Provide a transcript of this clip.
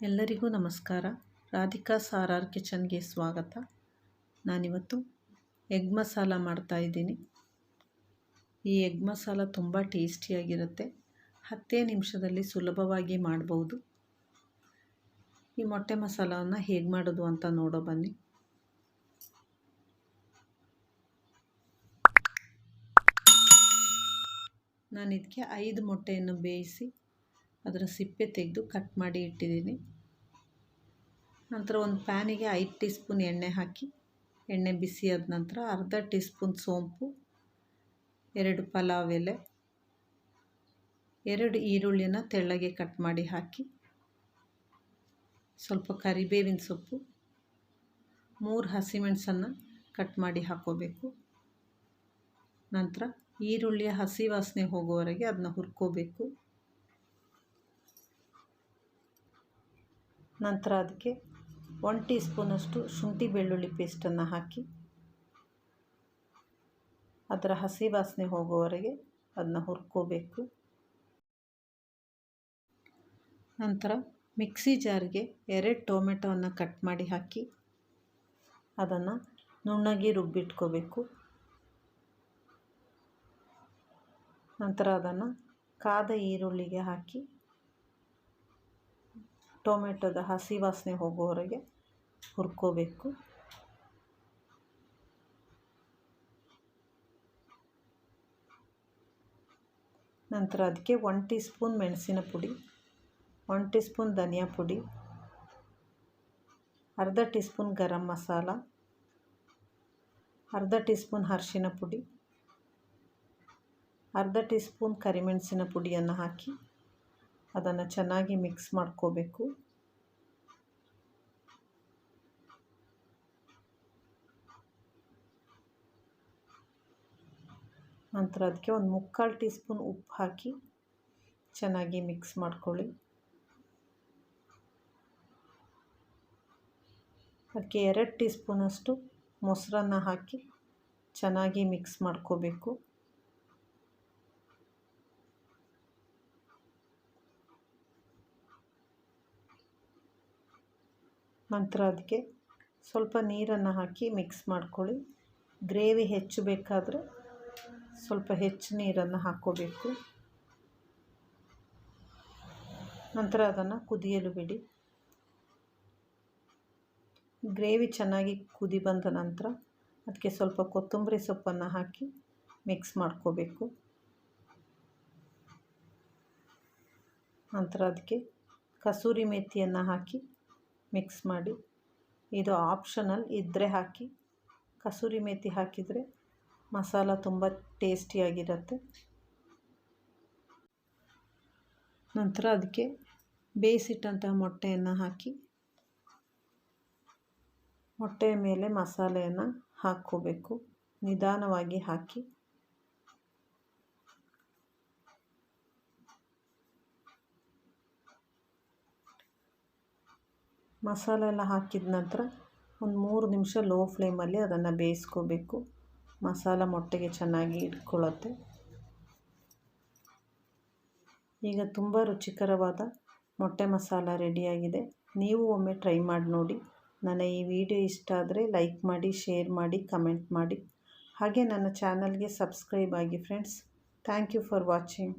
ಎಲ್ಲರಿಗೂ ನಮಸ್ಕಾರ. ರಾಧಿಕಾ ಸಾರಾರ್ ಕಿಚನ್ಗೆ ಸ್ವಾಗತ. ನಾನಿವತ್ತು ಎಗ್ ಮಸಾಲ ಮಾಡ್ತಾಯಿದ್ದೀನಿ ಈ ಎಗ್ ಮಸಾಲ ತುಂಬ ಟೇಸ್ಟಿಯಾಗಿರುತ್ತೆ. ಹತ್ತೇ ನಿಮಿಷದಲ್ಲಿ ಸುಲಭವಾಗಿ ಮಾಡ್ಬೋದು. ಈ ಮೊಟ್ಟೆ ಮಸಾಲವನ್ನು ಹೇಗೆ ಮಾಡೋದು ಅಂತ ನೋಡೋ ಬನ್ನಿ. ನಾನು ಇದಕ್ಕೆ ಐದು ಮೊಟ್ಟೆಯನ್ನು ಬೇಯಿಸಿ ಅದರ ಸಿಪ್ಪೆ ತೆಗೆದು ಕಟ್ ಮಾಡಿ ಇಟ್ಟಿದ್ದೀನಿ. ನಂತರ ಒಂದು ಪ್ಯಾನಿಗೆ ಐದು ಟೀ ಸ್ಪೂನ್ ಎಣ್ಣೆ ಹಾಕಿ, ಎಣ್ಣೆ ಬಿಸಿ ಆದ ನಂತರ ಅರ್ಧ ಟೀ ಸ್ಪೂನ್ ಸೋಂಪು, ಎರಡು ಪಲಾವ್ ಎಲೆ, ಎರಡು ಈರುಳ್ಳಿನ ತೆಳ್ಳಗೆ ಕಟ್ ಮಾಡಿ ಹಾಕಿ, ಸ್ವಲ್ಪ ಕರಿಬೇವಿನ ಸೊಪ್ಪು, ಮೂರು ಹಸಿಮೆಣಸನ್ನು ಕಟ್ ಮಾಡಿ ಹಾಕೋಬೇಕು. ನಂತರ ಈರುಳ್ಳಿಯ ಹಸಿ ವಾಸನೆ ಹೋಗೋವರೆಗೆ ಅದನ್ನ ಹುರ್ಕೋಬೇಕು. ನಂತರ ಅದಕ್ಕೆ ಒನ್ ಟೀ ಸ್ಪೂನಷ್ಟು ಶುಂಠಿ ಬೆಳ್ಳುಳ್ಳಿ ಪೇಸ್ಟನ್ನು ಹಾಕಿ ಅದರ ಹಸಿ ವಾಸನೆ ಹೋಗುವವರೆಗೆ ಅದನ್ನ ಹುರ್ಕೋಬೇಕು. ನಂತರ ಮಿಕ್ಸಿ ಜಾರ್ಗೆ ಎರಡು ಟೊಮೆಟೊವನ್ನು ಕಟ್ ಮಾಡಿ ಹಾಕಿ ಅದನ್ನು ನುಣ್ಣಗೆ ರುಬ್ಬಿಟ್ಕೋಬೇಕು. ನಂತರ ಅದನ್ನು ಕಾದ ಈರುಳ್ಳಿಗೆ ಹಾಕಿ ಟೊಮೆಟೊದ ಹಸಿ ವಾಸನೆ ಹೋಗೋವರೆಗೆ ಹುರ್ಕೋಬೇಕು. ನಂತರ ಅದಕ್ಕೆ ಒನ್ ಟೀ ಸ್ಪೂನ್ ಮೆಣಸಿನ ಪುಡಿ, ಒನ್ ಟೀ ಸ್ಪೂನ್ ಧನಿಯಾ ಪುಡಿ, ಅರ್ಧ ಟೀ ಸ್ಪೂನ್ ಗರಂ ಮಸಾಲ, ಅರ್ಧ ಟೀ ಸ್ಪೂನ್ ಅರಿಶಿನ ಪುಡಿ, ಅರ್ಧ ಟೀ ಸ್ಪೂನ್ ಕರಿಮೆಣಸಿನ ಪುಡಿಯನ್ನು ಹಾಕಿ ಅದನ್ನು ಚೆನ್ನಾಗಿ ಮಿಕ್ಸ್ ಮಾಡ್ಕೋಬೇಕು. ನಂತರ ಅದಕ್ಕೆ ಒಂದು ಮುಕ್ಕಾಲು ಟೀ ಸ್ಪೂನ್ ಉಪ್ಪು ಹಾಕಿ ಚೆನ್ನಾಗಿ ಮಿಕ್ಸ್ ಮಾಡ್ಕೊಳ್ಳಿ. ಅದಕ್ಕೆ ಎರಡು ಟೀ ಸ್ಪೂನಷ್ಟು ಮೊಸರನ್ನ ಹಾಕಿ ಚೆನ್ನಾಗಿ ಮಿಕ್ಸ್ ಮಾಡ್ಕೋಬೇಕು. ನಂತರ ಅದಕ್ಕೆ ಸ್ವಲ್ಪ ನೀರನ್ನು ಹಾಕಿ ಮಿಕ್ಸ್ ಮಾಡ್ಕೊಳ್ಳಿ. ಗ್ರೇವಿ ಹೆಚ್ಚು ಬೇಕಾದರೆ ಸ್ವಲ್ಪ ಹೆಚ್ಚು ನೀರನ್ನು ಹಾಕ್ಕೋಬೇಕು. ನಂತರ ಅದನ್ನು ಕುದಿಯಲು ಬಿಡಿ. ಗ್ರೇವಿ ಚೆನ್ನಾಗಿ ಕುದಿ ಬಂದ ನಂತರ ಅದಕ್ಕೆ ಸ್ವಲ್ಪ ಕೊತ್ತಂಬರಿ ಸೊಪ್ಪನ್ನು ಹಾಕಿ ಮಿಕ್ಸ್ ಮಾಡ್ಕೋಬೇಕು. ನಂತರ ಅದಕ್ಕೆ ಕಸೂರಿ ಮೇಥಿಯನ್ನು ಹಾಕಿ ಮಿಕ್ಸ್ ಮಾಡಿ ಇದು ಆಪ್ಷನಲ್ ಇದ್ದರೆ ಹಾಕಿ, ಕಸೂರಿ ಮೇಥಿ ಹಾಕಿದರೆ ಮಸಾಲ ತುಂಬ ಟೇಸ್ಟಿಯಾಗಿರುತ್ತೆ. ನಂತರ ಅದಕ್ಕೆ ಬೇಯಿಸಿಟ್ಟಂತಹ ಮೊಟ್ಟೆಯನ್ನು ಹಾಕಿ, ಮೊಟ್ಟೆಯ ಮೇಲೆ ಮಸಾಲೆಯನ್ನು ಹಾಕ್ಕೋಬೇಕು. ನಿಧಾನವಾಗಿ ಹಾಕಿ ಮಸಾಲೆ ಎಲ್ಲ ಹಾಕಿದ ನಂತರ ಒಂದು ಮೂರು ನಿಮಿಷ ಲೋ ಫ್ಲೇಮಲ್ಲಿ ಅದನ್ನು ಬೇಯಿಸ್ಕೋಬೇಕು. ಮಸಾಲ ಮೊಟ್ಟೆಗೆ ಚೆನ್ನಾಗಿ ಇಟ್ಕೊಳ್ಳುತ್ತೆ. ಈಗ ತುಂಬ ರುಚಿಕರವಾದ ಮೊಟ್ಟೆ ಮಸಾಲ ರೆಡಿಯಾಗಿದೆ. ನೀವು ಒಮ್ಮೆ ಟ್ರೈ ಮಾಡಿ ನೋಡಿ. ನನ್ನ ಈ ವಿಡಿಯೋ ಇಷ್ಟ ಆದರೆ ಲೈಕ್ ಮಾಡಿ ಶೇರ್ ಮಾಡಿ ಕಮೆಂಟ್ ಮಾಡಿ. ಹಾಗೆ ನನ್ನ ಚಾನಲ್ಗೆ ಸಬ್ಸ್ಕ್ರೈಬ್ ಆಗಿ friends thank you for watching